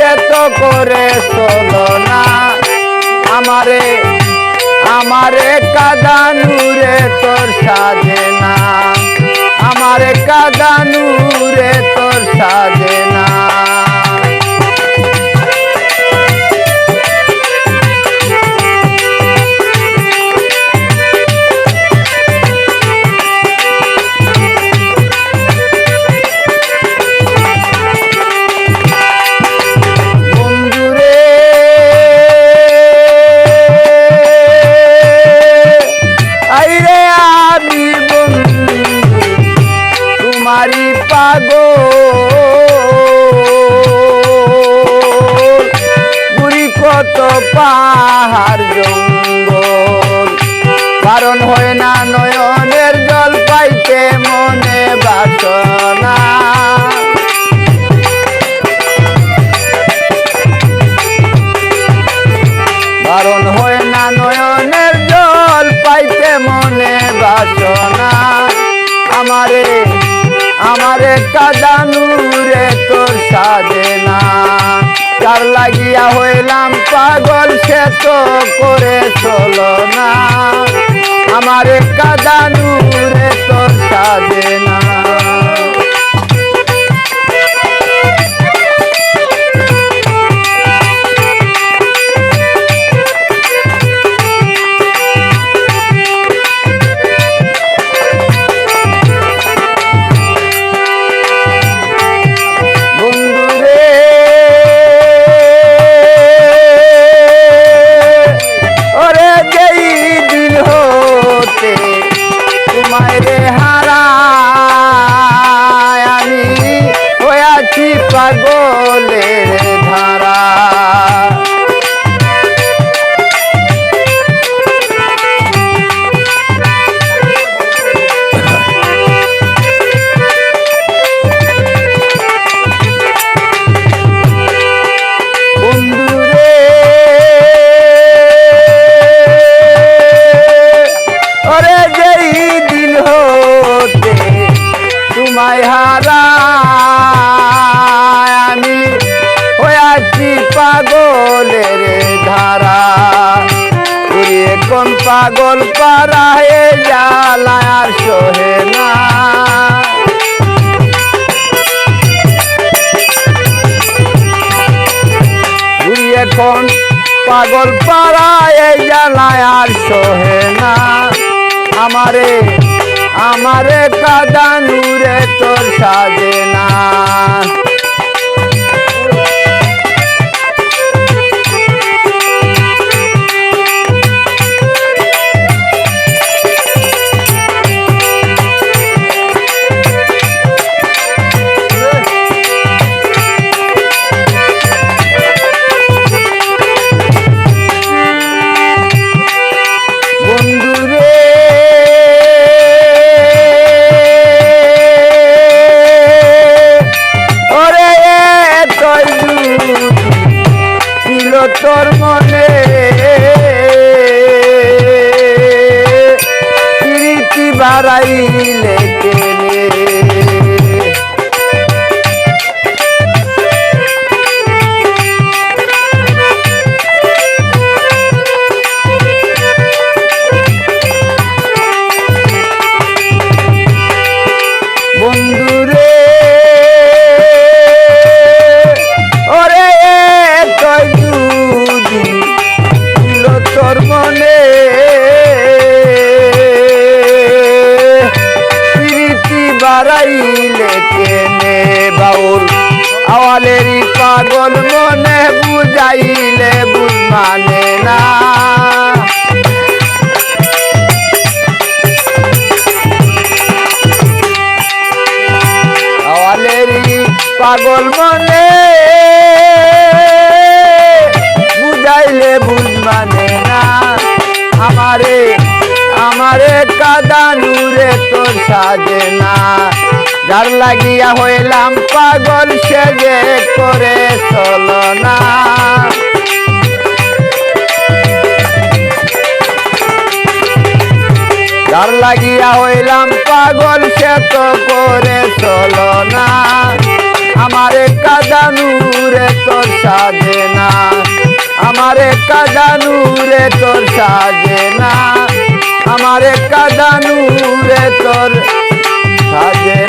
সে তো করে চলো না। আমারে আমারে কাদানুরে তোর সাজে না। আমারে কাদানুরে তোর সাজে না। তোমারি পাগো বুড়ি কত পাহাড় জঙ্গল। কারণ হয় না নয়নের জল পাইতে মনে বাসনা। কারণ আমারে কাদানুরে তোর সাজে না। তার লাগিয়া হইলাম পাগল, সে তো করে চলো না। আমারে কাদানুরে তোর সাজে না। যেই দিন হতে তোমায় হারা আমি হয়াছি পাগলের ধারা। কোন পাগল পারায় জ্বালায় আর সোহে না। এখন পাগল পাড়ায় জ্বালায় আর সোহে না। আমারে আমারে কাদানুরে তোর সাজে না। ahí. বুঝাইলে বুঝ মানে না। পাগল মনে, বুঝাইলে বুঝ মানে না। আমারে আমারে কাদানুরে তোর সাজে না। যার লাগিয়া হইলাম পাগল সেজে করে চলো না। যার লাগিয়া হইলাম পাগল, সে তো করে চলো না। আমারে কাদানুরে তোর সা কাদানু রে তোর সাজে না। আমার কাদানু রে তোর সাজে